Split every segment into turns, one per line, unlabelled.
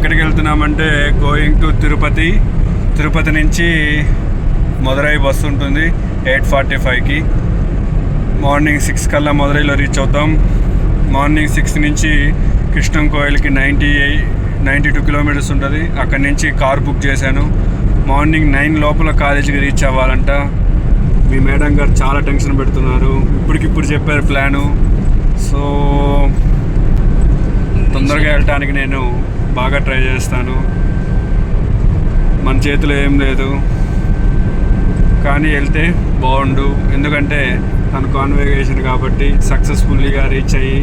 ఎక్కడికి వెళ్తున్నామంటే going to Tirupati. Tirupati నుంచి Madurai bus ఉంటుంది ఎయిట్ ఫార్టీ ఫైవ్కి మార్నింగ్ సిక్స్ కల్లా మదురైలో రీచ్ అవుతాం. మార్నింగ్ సిక్స్ నుంచి కృష్ణం కోయిల్కి నైంటీ నైంటీ టూ కిలోమీటర్స్ ఉంటుంది. అక్కడి నుంచి కార్ బుక్ చేశాను. మార్నింగ్ నైన్ లోపల కాలేజీకి రీచ్ అవ్వాలంట. మీ మేడం గారు చాలా టెన్షన్ పెడుతున్నారు. ఇప్పటికిప్పుడు చెప్పారు ప్లాను సో తొందరగా వెళ్ళటానికి నేను బాగా ట్రై చేస్తాను. మన చేతిలో ఏం లేదు. కానీ వెళ్తే బాగుండు. ఎందుకంటే తను కాన్వెగేషన్ కాబట్టి సక్సెస్ఫుల్లీగా రీచ్ అయ్యి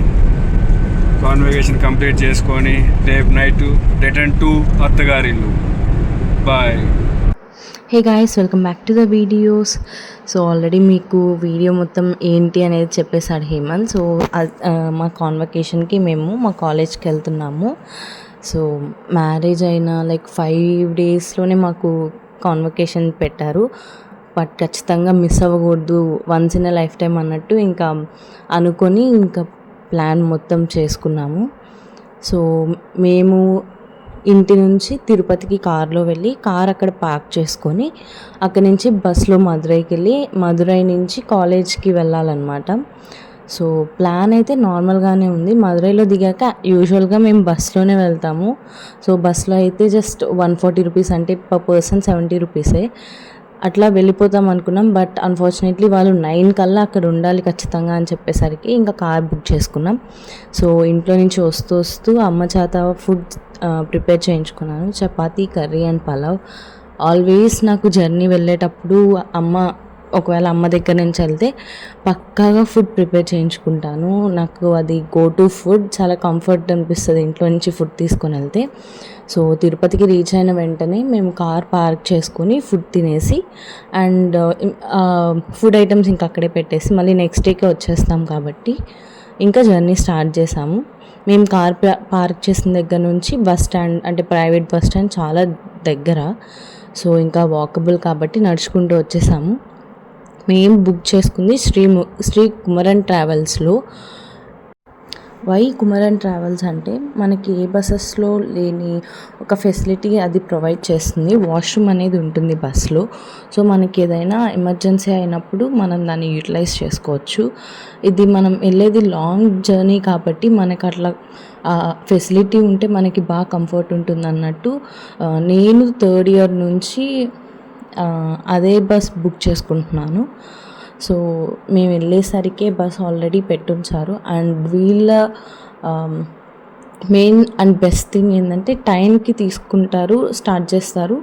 కాన్వెగేషన్ కంప్లీట్ చేసుకొని రేపు night return to అత్తగారిల్లు bye
hey guys welcome back to the videos so already మీకు వీడియో మొత్తం ఏంటి అనేది చెప్పేశాడు హేమంత్. సో మా కాన్వకేషన్కి మేము మా కాలేజ్కి వెళ్తున్నాము. సో మ్యారేజ్ అయిన లైక్ ఫైవ్ డేస్లోనే మాకు కాన్వకేషన్ పెట్టారు. బట్ ఖచ్చితంగా మిస్ అవ్వకూడదు once in a life time అన్నట్టు ఇంకా అనుకొని ఇంకా ప్లాన్ మొత్తం చేసుకున్నాము. సో మేము ఇంటి నుంచి తిరుపతికి కార్లో వెళ్ళి కార్ అక్కడ పార్క్ చేసుకొని అక్కడి నుంచి బస్సులో మదురైకి వెళ్ళి మదురై నుంచి కాలేజ్కి వెళ్ళాలన్నమాట. సో ప్లాన్ అయితే నార్మల్గానే ఉంది. మదురైలో దిగాక యూజువల్గా మేము బస్సులోనే వెళ్తాము. సో బస్సులో అయితే జస్ట్ వన్ ఫార్టీ రూపీస్ అంటే పర్ పర్సన్ సెవెంటీ రూపీసే అట్లా వెళ్ళిపోతాం అనుకున్నాం. బట్ అన్ఫార్చునేట్లీ వాళ్ళు నైన్ కల్లా అక్కడ ఉండాలి ఖచ్చితంగా అని చెప్పేసరికి ఇంకా కార్ బుక్ చేసుకున్నాం. సో ఇంట్లో నుంచి వస్తూ వస్తూ అమ్మ చేత ఫుడ్ ప్రిపేర్ చేయించుకున్నాను. Chapati curry and pulao. Always నాకు జర్నీ వెళ్ళేటప్పుడు అమ్మ ఒకవేళ అమ్మ దగ్గర నుంచి వెళ్తే పక్కాగా ఫుడ్ ప్రిపేర్ చేయించుకుంటాను. నాకు అది గో టు ఫుడ్ చాలా కంఫర్ట్ అనిపిస్తుంది ఇంట్లో నుంచి ఫుడ్ తీసుకొని వెళ్తే. సో తిరుపతికి రీచ్ అయిన వెంటనే మేము కార్ పార్క్ చేసుకొని ఫుడ్ తినేసి అండ్ ఫుడ్ ఐటమ్స్ ఇంకా అక్కడే పెట్టేసి మళ్ళీ నెక్స్ట్ డేకే వచ్చేస్తాం కాబట్టి ఇంకా జర్నీ స్టార్ట్ చేసాము. మేము కార్ పార్క్ చేసిన దగ్గర నుంచి బస్ స్టాండ్ అంటే ప్రైవేట్ బస్ స్టాండ్ చాలా దగ్గర. సో ఇంకా వాకబుల్ కాబట్టి నడుచుకుంటూ వచ్చేసాము. మేము బుక్ చేసుకుంది శ్రీ ము- శ్రీ కుమరన్ ట్రావెల్స్లో. వై కుమరన్ ట్రావెల్స్ అంటే మనకి ఏ బస్సెస్లో లేని ఒక ఫెసిలిటీ అది ప్రొవైడ్ చేస్తుంది. వాష్రూమ్ అనేది ఉంటుంది బస్లో. సో మనకి ఏదైనా ఎమర్జెన్సీ అయినప్పుడు మనం దాన్ని యూటిలైజ్ చేసుకోవచ్చు. ఇది మనం వెళ్ళేది లాంగ్ జర్నీ కాబట్టి మనకు అట్లా ఫెసిలిటీ ఉంటే మనకి బాగా కంఫర్ట్ ఉంటుంది అన్నట్టు నేను థర్డ్ ఇయర్ నుంచి అదే బస్ బుక్ చేసుకుంటున్నాను. సో మేము వెళ్ళేసరికే బస్ ఆల్రెడీ పెట్టుంచారు. అండ్ వీళ్ళ మెయిన్ అండ్ బెస్ట్ థింగ్ ఏంటంటే టైంకి తీసుకుంటారు స్టార్ట్ చేస్తారు.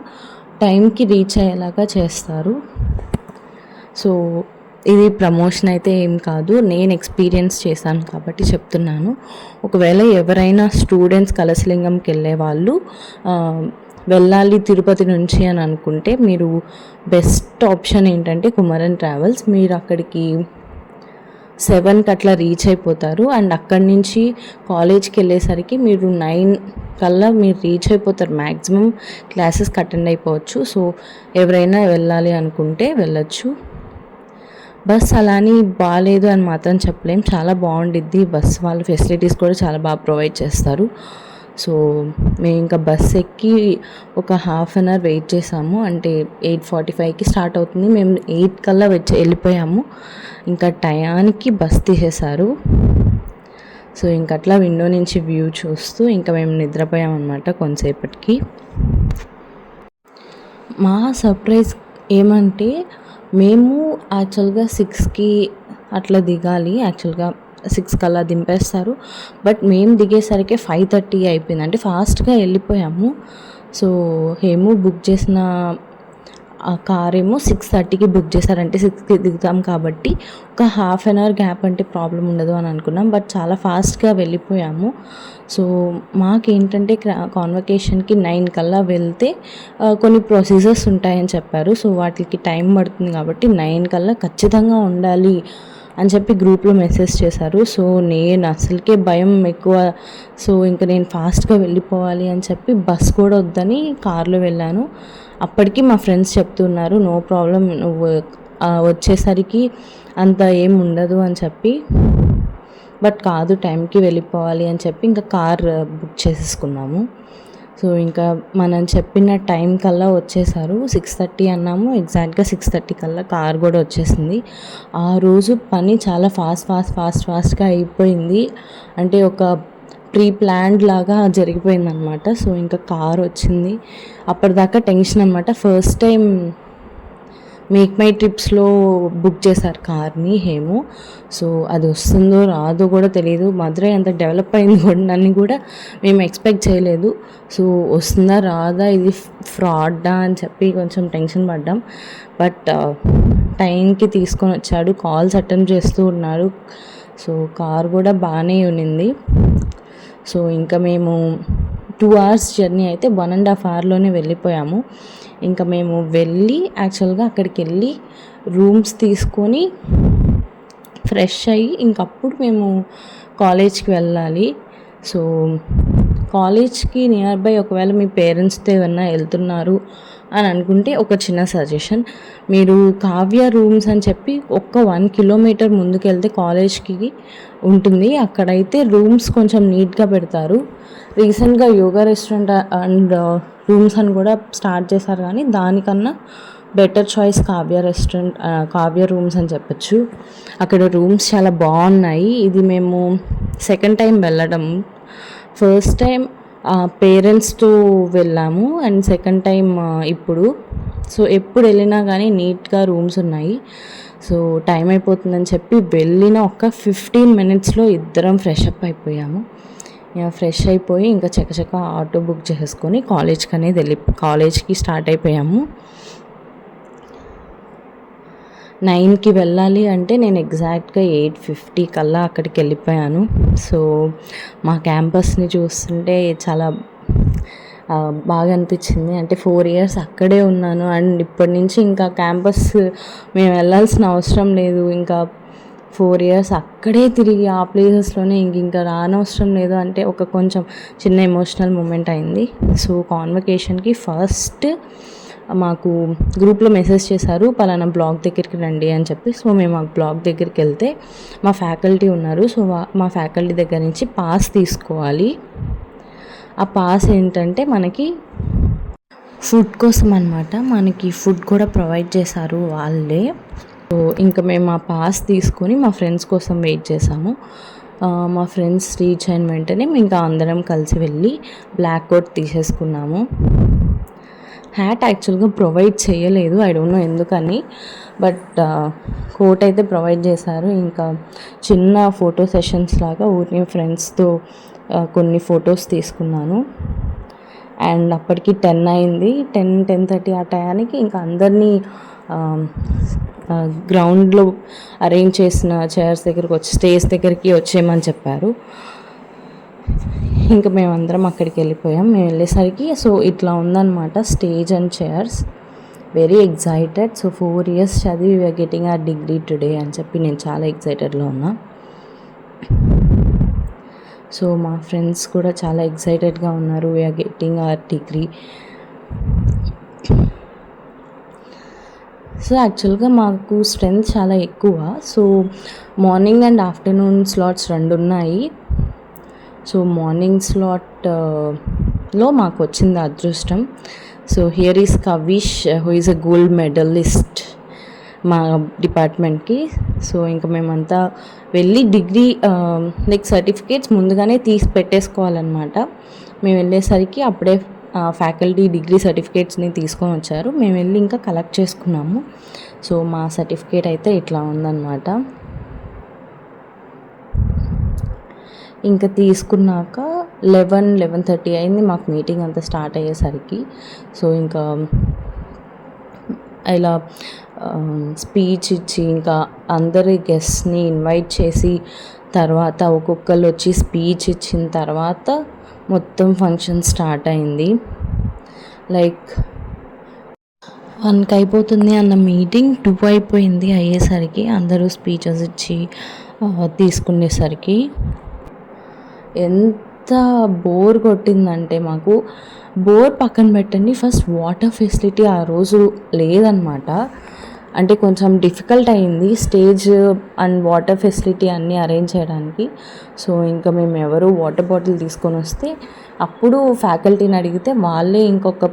టైంకి రీచ్ అయ్యేలాగా చేస్తారు. సో ఇది ప్రమోషన్ అయితే ఏం కాదు. నేను ఎక్స్పీరియన్స్ చేశాను కాబట్టి చెప్తున్నాను. ఒకవేళ ఎవరైనా స్టూడెంట్స్ కలసలింగంకి వెళ్ళే వాళ్ళు వెళ్ళాలి తిరుపతి నుంచి అని అనుకుంటే మీరు బెస్ట్ ఆప్షన్ ఏంటంటే కుమరన్ ట్రావెల్స్. మీరు అక్కడికి సెవెన్కి అట్లా రీచ్ అయిపోతారు. అండ్ అక్కడి నుంచి కాలేజ్కి వెళ్ళేసరికి మీరు నైన్ కల్లా మీరు రీచ్ అయిపోతారు. మ్యాక్సిమం క్లాసెస్కి అటెండ్ అయిపోవచ్చు. సో ఎవరైనా వెళ్ళాలి అనుకుంటే వెళ్ళచ్చు. బస్ అలా అని బాగాలేదు అని మాత్రం చెప్పలేం. చాలా బాగుండిద్ది. బస్ వాళ్ళ ఫెసిలిటీస్ కూడా చాలా బాగా ప్రొవైడ్ చేస్తారు. సో మేము ఇంకా బస్ ఎక్కి ఒక హాఫ్ అన్ అవర్ వెయిట్ చేసాము. అంటే ఎయిట్ ఫార్టీ ఫైవ్కి స్టార్ట్ అవుతుంది. మేము ఎయిట్ కల్లా వచ్చి వెళ్ళిపోయాము. ఇంకా టయానికి బస్ తీసేశారు. సో ఇంక అట్లా విండో నుంచి వ్యూ చూస్తూ ఇంకా మేము నిద్రపోయామన్నమాట కొంతసేపటికి. మా సర్ప్రైజ్ ఏమంటే మేము యాక్చువల్గా సిక్స్కి అట్లా దిగాలి. యాక్చువల్గా సిక్స్ కల్లా దింపేస్తారు. బట్ మేము దిగేసరికి ఫైవ్ థర్టీ అయిపోయింది. అంటే ఫాస్ట్గా వెళ్ళిపోయాము. సో ఏమో బుక్ చేసిన ఆ కార్ ఏమో సిక్స్ థర్టీకి బుక్ చేశారంటే సిక్స్కి దిగుతాం కాబట్టి ఒక హాఫ్ అన్ అవర్ గ్యాప్ అంటే ప్రాబ్లం ఉండదు అని అనుకున్నాం. బట్ చాలా ఫాస్ట్గా వెళ్ళిపోయాము. సో మాకేంటంటే కాన్వకేషన్కి నైన్ కల్లా వెళ్తే కొన్ని ప్రొసీజర్స్ ఉంటాయని చెప్పారు. సో వాటికి టైం పడుతుంది కాబట్టి నైన్ కల్లా ఖచ్చితంగా ఉండాలి. అని చెప్పి గ్రూప్లో మెసేజ్ చేశారు. సో నేను అసలుకే భయం ఎక్కువ. సో ఇంకా నేను ఫాస్ట్గా వెళ్ళిపోవాలి అని చెప్పి బస్ కూడా వద్దని కార్లో వెళ్ళాను. అప్పటికి మా ఫ్రెండ్స్ చెప్తున్నారు నో ప్రాబ్లం నువ్వు వచ్చేసరికి అంత ఏం ఉండదు అని చెప్పి. బట్ కాదు టైంకి వెళ్ళిపోవాలి అని చెప్పి ఇంకా కార్ బుక్ చేసేసుకున్నాము. సో ఇంకా మనం చెప్పిన టైం కల్లా వచ్చేసారు. సిక్స్ థర్టీ అన్నాము. ఎగ్జాక్ట్గా సిక్స్ థర్టీ కల్లా కార్ కూడా వచ్చేసింది. ఆ రోజు పని చాలా ఫాస్ట్ ఫాస్ట్ ఫాస్ట్ ఫాస్ట్గా అయిపోయింది. అంటే ఒక ప్రీ ప్లాన్డ్ లాగా జరిగిపోయింది అనమాట సో ఇంకా కార్ వచ్చింది. అప్పటిదాకా టెన్షన్ అనమాట ఫస్ట్ టైం మేక్ మై ట్రిప్స్లో బుక్ చేశారు కార్ని హేము. సో అది వస్తుందో రాదో కూడా తెలియదు మధురై అంత డెవలప్ అయింది కూడా నన్ను కూడా మేము ఎక్స్పెక్ట్ చేయలేదు. సో వస్తుందా రాదా ఇది ఫ్రాడ్డా అని చెప్పి కొంచెం టెన్షన్ పడ్డాం. బట్ uh, టైంకి తీసుకొని వచ్చాడు. కాల్స్ అటెండ్ చేస్తూ ఉన్నారు సో కార్ కూడా బాగానే ఉన్నింది. సో ఇంకా మేము టూ అవర్స్ జర్నీ అయితే వన్ అండ్ హాఫ్ అవర్లోనే వెళ్ళిపోయాము. ఇంకా మేము వెళ్ళి యాక్చువల్గా అక్కడికి వెళ్ళి రూమ్స్ తీసుకొని ఫ్రెష్ అయ్యి ఇంకప్పుడు మేము కాలేజ్కి వెళ్ళాలి. సో కాలేజ్కి నియర్ బై ఒకవేళ మీ పేరెంట్స్తో ఏమన్నా వెళ్తున్నారు అని అనుకుంటే ఒక చిన్న సజెషన్ మీరు కావ్య రూమ్స్ అని చెప్పి ఒక్క వన్ కిలోమీటర్ ముందుకు వెళ్తే కాలేజ్కి ఉంటుంది. అక్కడైతే రూమ్స్ కొంచెం నీట్గా పెడతారు. రీసెంట్గా యోగా రెస్టారెంట్ అండ్ రూమ్స్ అని కూడా స్టార్ట్ చేశారు కానీ దానికన్నా better choice Kavya restaurant uh, Kavya rooms అని చెప్పొచ్చు. అక్కడ రూమ్స్ చాలా బాగున్నాయి. ఇది మేము సెకండ్ టైం వెళ్ళడం. ఫస్ట్ టైం పేరెంట్స్తో వెళ్ళాము అండ్ సెకండ్ టైం ఇప్పుడు. సో ఎప్పుడు వెళ్ళినా కానీ నీట్గా రూమ్స్ ఉన్నాయి. సో టైం అయిపోతుందని చెప్పి వెళ్ళిన ఒక ఫిఫ్టీన్ మినిట్స్లో ఇద్దరం ఫ్రెష్ అప్ అయిపోయాము. ఫ్రెష్ అయిపోయి ఇంకా చకచక ఆటో బుక్ చేసుకొని కాలేజ్కి అనేది వెళ్ళి కాలేజ్కి స్టార్ట్ అయిపోయాము. నైన్కి వెళ్ళాలి అంటే నేను ఎగ్జాక్ట్గా ఎయిట్ ఫిఫ్టీ కల్లా అక్కడికి వెళ్ళిపోయాను. సో మా క్యాంపస్ని చూస్తుంటే చాలా బాగా అనిపించింది. అంటే ఫోర్ ఇయర్స్ అక్కడే ఉన్నాను. అండ్ ఇప్పటి నుంచి ఇంకా క్యాంపస్ మేము వెళ్ళాల్సిన అవసరం లేదు. ఇంకా ఫోర్ ఇయర్స్ అక్కడే తిరిగి ఆ ప్లేసెస్లోనే ఇంక ఇంకా రానవసరం లేదు. అంటే ఒక కొంచెం చిన్న ఎమోషనల్ మూమెంట్ అయింది. సో కాన్వకేషన్కి ఫస్ట్ మాకు గ్రూప్లో మెసేజ్ చేశారు పలానా బ్లాగ్ దగ్గరికి రండి అని చెప్పి. సో మేము ఆ బ్లాగ్ దగ్గరికి వెళ్తే మా ఫ్యాకల్టీ ఉన్నారు. సో మా ఫ్యాకల్టీ దగ్గర నుంచి పాస్ తీసుకోవాలి. ఆ పాస్ ఏంటంటే మనకి ఫుడ్ కోసం అనమాట మనకి ఫుడ్ కూడా ప్రొవైడ్ చేశారు వాళ్ళే. సో ఇంకా మేము ఆ పాస్ తీసుకొని మా ఫ్రెండ్స్ కోసం వెయిట్ చేసాము మా ఫ్రెండ్స్ రీచ్ అయిన వెంటనే మేము ఇంకా అందరం కలిసి వెళ్ళి బ్లాక్ కోట్ తీసేసుకున్నాము. హ్యాట్ యాక్చువల్గా ప్రొవైడ్ చేయలేదు. ఐ డోంట్ నో ఎందుకని. బట్ కోట్ uh, అయితే ప్రొవైడ్ చేశారు. ఇంకా చిన్న ఫోటో సెషన్స్ లాగా ఊరిని ఫ్రెండ్స్తో uh, కొన్ని ఫొటోస్ తీసుకున్నాను. అండ్ అప్పటికి టెన్ అయింది. టెన్ టెన్ థర్టీ ఆ టయానికి ఇంకా అందరినీ um, uh, గ్రౌండ్లో అరేంజ్ చేసిన చైర్స్ దగ్గరికి వచ్చి స్టేజ్ దగ్గరికి వచ్చేయమని చెప్పారు. ఇంకా మేమందరం అక్కడికి వెళ్ళిపోయాం. మేము వెళ్ళేసరికి సో ఇట్లా ఉందన్నమాట stage and chairs. Very excited so four years చదివి we are getting a degree today అని చెప్పి నేను చాలా ఎగ్జైటెడ్లో ఉన్నా. సో మా ఫ్రెండ్స్ కూడా చాలా ఎగ్జైటెడ్గా ఉన్నారు. We are getting our degree so యాక్చువల్గా మాకు స్ట్రెంగ్త్ చాలా ఎక్కువ. So morning and afternoon slots రెండు ఉన్నాయి సో మార్నింగ్ స్లాట్లో మాకు వచ్చింది అదృష్టం so here is Kavish who is a gold medalist మా డిపార్ట్మెంట్కి. సో ఇంకా మేమంతా వెళ్ళి డిగ్రీ um, లైక్ సర్టిఫికేట్స్ ముందుగానే తీసి పెట్టేసుకోవాలన్నమాట. మేము వెళ్ళేసరికి అప్పుడే ఫ్యాకల్టీ డిగ్రీ సర్టిఫికేట్స్ని తీసుకొని వచ్చారు. మేము వెళ్ళి ఇంకా కలెక్ట్ చేసుకున్నాము. సో మా సర్టిఫికేట్ అయితే ఇట్లా ఉందన్నమాట. ఇంకా తీసుకున్నాక లెవెన్ లెవెన్ థర్టీ అయింది. మాకు మీటింగ్ అంతా స్టార్ట్ అయ్యేసరికి. సో ఇంకా ఇలా స్పీచ్ ఇచ్చి ఇంకా అందరి గెస్ట్ని ఇన్వైట్ చేసి తర్వాత ఒక్కొక్కరు వచ్చి స్పీచ్ ఇచ్చిన తర్వాత మొత్తం ఫంక్షన్ స్టార్ట్ అయింది. లైక్ వన్కి అయిపోతుంది అన్న మీటింగ్ టూ అయిపోయింది అయ్యేసరికి. అందరూ స్పీచెస్ ఇచ్చి తీసుకునేసరికి. ఎంత బోర్ కొట్టిందంటే మాకు బోర్ పక్కన పెట్టండి. ఫస్ట్ వాటర్ ఫెసిలిటీ ఆ రోజు లేదనమాట అంటే కొంచెం డిఫికల్ట్ అయింది స్టేజ్ అండ్ వాటర్ ఫెసిలిటీ అన్నీ అరేంజ్ చేయడానికి. సో ఇంకా మేము ఎవరు వాటర్ బాటిల్ తీసుకొని వస్తే అప్పుడు ఫ్యాకల్టీని అడిగితే వాళ్ళే ఇంకొక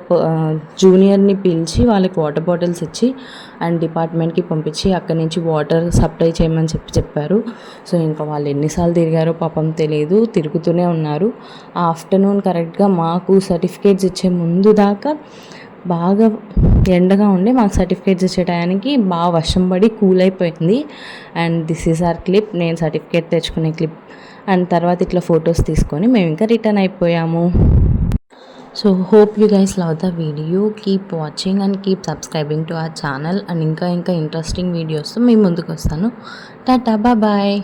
జూనియర్ని పిలిచి వాళ్ళకి వాటర్ బాటిల్స్ ఇచ్చి అండ్ డిపార్ట్మెంట్కి పంపించి అక్కడి నుంచి వాటర్ సప్లై చేయమని చెప్పి చెప్పారు. సో ఇంకా వాళ్ళు ఎన్నిసార్లు తిరిగారో పాపం తెలియదు తిరుగుతూనే ఉన్నారు. ఆఫ్టర్నూన్ కరెక్ట్గా మాకు సర్టిఫికేట్స్ ఇచ్చే ముందు దాకా బాగా ఎండగా ఉండి మాకు సర్టిఫికేట్స్ ఇచ్చే టయానికి బాగా వర్షం పడి కూల్ అయిపోయింది. And this is our clip. నేను సర్టిఫికేట్ తెచ్చుకునే క్లిప్. అండ్ తర్వాత ఇట్లా ఫొటోస్ తీసుకొని మేము ఇంకా రిటర్న్ అయిపోయాము. So hope you guys love the video keep watching and keep subscribing to our channel and ఇంకా ఇంకా ఇంట్రెస్టింగ్ వీడియోస్తో మీ ముందుకు వస్తాను. టాటా బాయ్